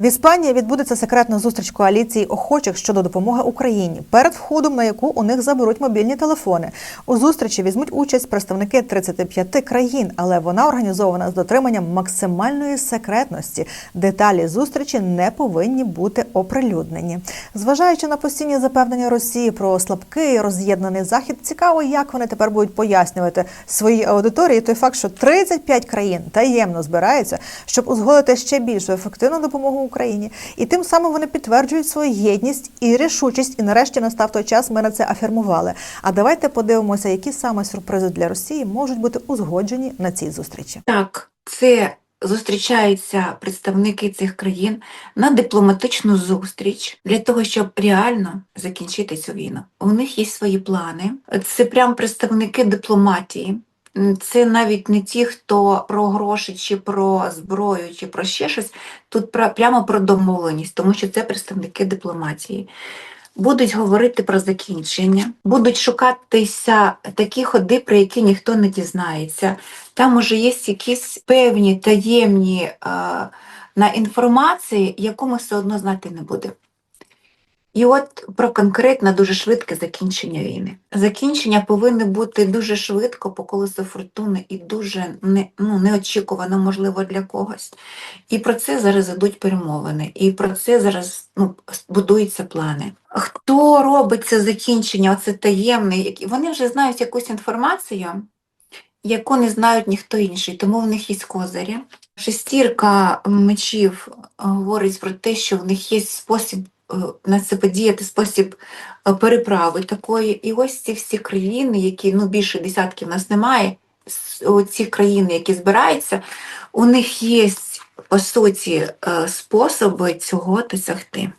В Іспанії відбудеться секретна зустріч коаліції охочих щодо допомоги Україні, перед входом на яку у них заберуть мобільні телефони. У зустрічі візьмуть участь представники 35 країн, але вона організована з дотриманням максимальної секретності. Деталі зустрічі не повинні бути оприлюднені. Зважаючи на постійні запевнення Росії про слабкий роз'єднаний захід, цікаво, як вони тепер будуть пояснювати своїй аудиторії той факт, що 35 країн таємно збираються, щоб узгодити ще більшу ефективну допомогу Україні, і тим самим вони підтверджують свою єдність і рішучість. І нарешті настав той час. Ми на це афірмували. А давайте подивимося, які саме сюрпризи для Росії можуть бути узгоджені на цій зустрічі. Так, це зустрічаються представники цих країн на дипломатичну зустріч для того, щоб реально закінчити цю війну. У них є свої плани. Це прям представники дипломатії. Це навіть не ті, хто про гроші, чи про зброю, чи про ще щось. Тут пра- прямо про домовленість, тому що це представники дипломатії. Будуть говорити про закінчення, будуть шукатися такі ходи, про які ніхто не дізнається. Там уже є якісь певні таємні е, на інформації, яку ми все одно знати не будемо. І от про конкретне дуже швидке закінчення війни. Закінчення повинно бути дуже швидко по колесу фортуни і дуже не, ну, неочікувано, можливо, для когось. І про це зараз ідуть перемовини, і про це зараз ну, будуються плани. Хто робить це закінчення, оце таємне, вони вже знають якусь інформацію, яку не знають ніхто інший, тому в них є козирі. Шестірка мечів е, говорить про те, що в них є спосіб на це подіяти, спосіб е, переправи такої. І ось ці всі країни, які ну більше десятків нас немає, ці країни, які збираються, у них є по суті е, способи цього досягти.